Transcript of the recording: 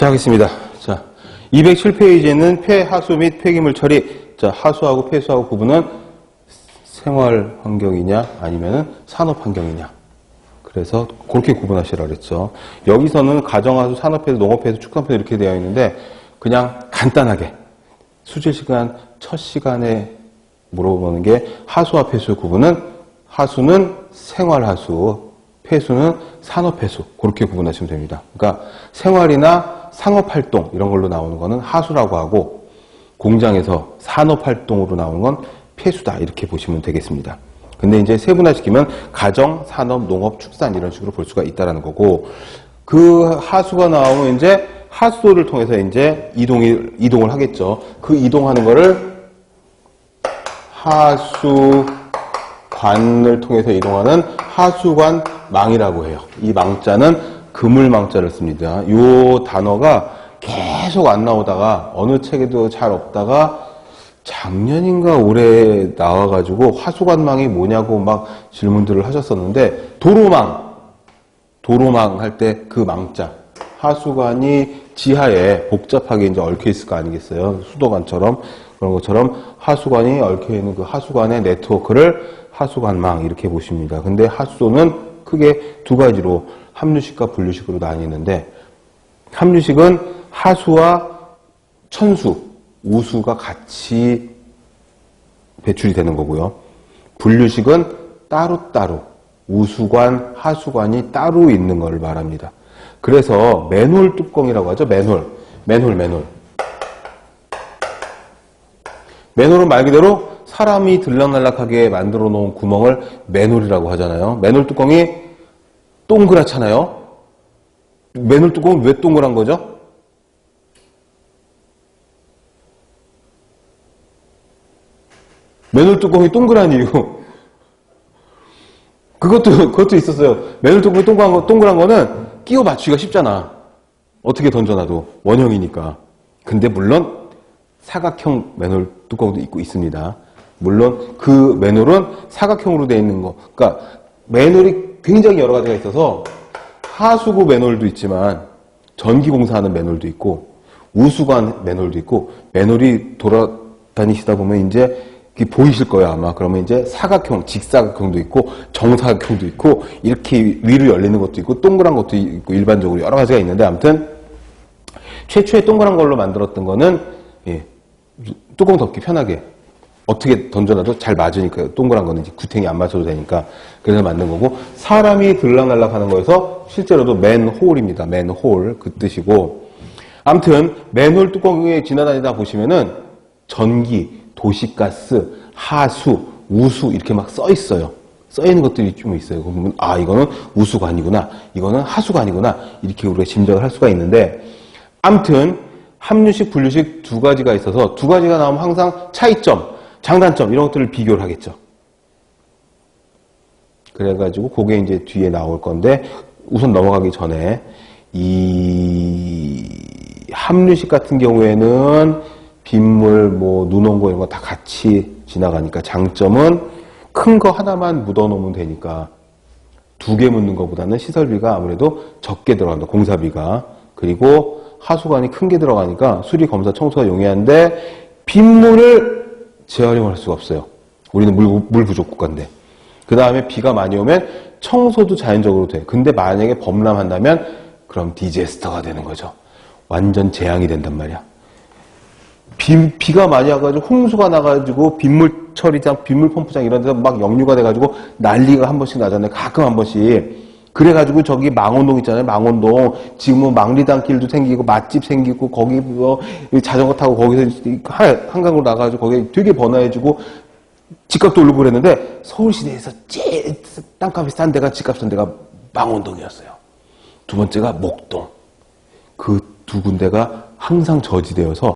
시작하겠습니다. 자, 207페이지에는 폐하수 및 폐기물 처리. 자, 하수하고 폐수하고 구분은 생활 환경이냐 아니면 산업 환경이냐. 그래서 그렇게 구분하시라 그랬죠. 여기서는 가정하수, 산업폐수, 농업폐수, 축산폐수 이렇게 되어 있는데 그냥 간단하게 수질 시간 첫 시간에 물어보는 게 하수와 폐수의 구분은 하수는 생활 하수, 폐수는 산업 폐수 그렇게 구분하시면 됩니다. 그러니까 생활이나 상업활동 이런 걸로 나오는 거는 하수라고 하고 공장에서 산업활동으로 나오는 건 폐수다 이렇게 보시면 되겠습니다. 근데 이제 세분화시키면 가정, 산업, 농업, 축산 이런 식으로 볼 수가 있다라는 거고 그 하수가 나오면 이제 하수도를 통해서 이제 이동을 이동을 하겠죠. 그 이동하는 거를 하수관을 통해서 이동하는 하수관 망이라고 해요. 이 망자는 그물망자를 씁니다. 이 단어가 계속 안 나오다가 어느 책에도 잘 없다가 작년인가 올해 나와가지고 화수관망이 뭐냐고 막 질문들을 하셨었는데 도로망 도로망 할 때 그 망자. 하수관이 지하에 복잡하게 이제 얽혀 있을 거 아니겠어요? 수도관처럼. 그런 것처럼 하수관이 얽혀 있는 그 하수관의 네트워크를 하수관망 이렇게 보십니다. 근데 하수도는 크게 두 가지로 합류식과 분류식으로 나뉘는데 합류식은 하수와 천수 우수가 같이 배출이 되는 거고요. 분류식은 따로따로 우수관, 하수관이 따로 있는 것을 말합니다. 그래서 맨홀 뚜껑이라고 하죠. 맨홀. 맨홀, 맨홀. 맨홀은 말 그대로 사람이 들락날락하게 만들어 놓은 구멍을 맨홀이라고 하잖아요. 맨홀 뚜껑이 동그랗잖아요. 맨홀 뚜껑은 왜 동그란 거죠? 맨홀 뚜껑이 동그란 이유. 그것도, 그것도 있었어요. 맨홀 뚜껑이 동그란, 거, 동그란 거는 끼워 맞추기가 쉽잖아. 어떻게 던져놔도. 원형이니까. 근데 물론 사각형 맨홀 뚜껑도 있고 있습니다. 물론 그 맨홀은 사각형으로 되어 있는 거. 그러니까 맨홀이 굉장히 여러 가지가 있어서 하수구 맨홀도 있지만 전기 공사하는 맨홀도 있고 우수관 맨홀도 있고 맨홀이 돌아다니시다 보면 이제 보이실 거예요 아마. 그러면 이제 사각형, 직사각형도 있고 정사각형도 있고 이렇게 위로 열리는 것도 있고 동그란 것도 있고 일반적으로 여러 가지가 있는데 아무튼 최초의 동그란 걸로 만들었던 거는 예, 뚜껑 덮기 편하게 어떻게 던져놔도 잘 맞으니까 동그란 거는 이제 구탱이 안 맞춰도 되니까 그래서 만든 거고 사람이 들락날락 하는 거에서 실제로도 맨홀입니다. 맨홀 그 뜻이고. 아무튼 맨홀 뚜껑에 지나다니다 보시면은 전기 도시가스, 하수, 우수 이렇게 막 써 있어요. 써 있는 것들이 좀 있어요. 그러면 아 이거는 우수가 아니구나, 이거는 하수가 아니구나. 이렇게 우리가 짐작을 할 수가 있는데 아무튼 합류식, 분류식 두 가지가 있어서 두 가지가 나오면 항상 차이점, 장단점 이런 것들을 비교를 하겠죠. 그래가지고 그게 이제 뒤에 나올 건데 우선 넘어가기 전에 이 합류식 같은 경우에는 빗물, 뭐, 눈 온 거 이런 거 다 같이 지나가니까 장점은 큰 거 하나만 묻어 놓으면 되니까 두 개 묻는 것보다는 시설비가 아무래도 적게 들어간다. 공사비가. 그리고 하수관이 큰 게 들어가니까 수리, 검사, 청소가 용이한데 빗물을 재활용할 수가 없어요. 우리는 물, 물 부족 국가인데. 그 다음에 비가 많이 오면 청소도 자연적으로 돼. 근데 만약에 범람한다면 그럼 디제스터가 되는 거죠. 완전 재앙이 된단 말이야. 비, 비가 많이 와가지고 홍수가 나가지고 빗물 처리장, 빗물 펌프장 이런 데서 막 역류가 돼가지고 난리가 한 번씩 나잖아요. 가끔 한 번씩. 그래가지고 저기 망원동 있잖아요. 망원동. 지금은 망리단 길도 생기고 맛집 생기고 거기 뭐 자전거 타고 거기서 한강으로 나가가지고 거기 되게 번화해지고 집값도 오르고 그랬는데 서울시내에서 제일 땅값이 싼 데가 집값 싼 데가 망원동이었어요. 두 번째가 목동. 그 두 군데가 항상 저지되어서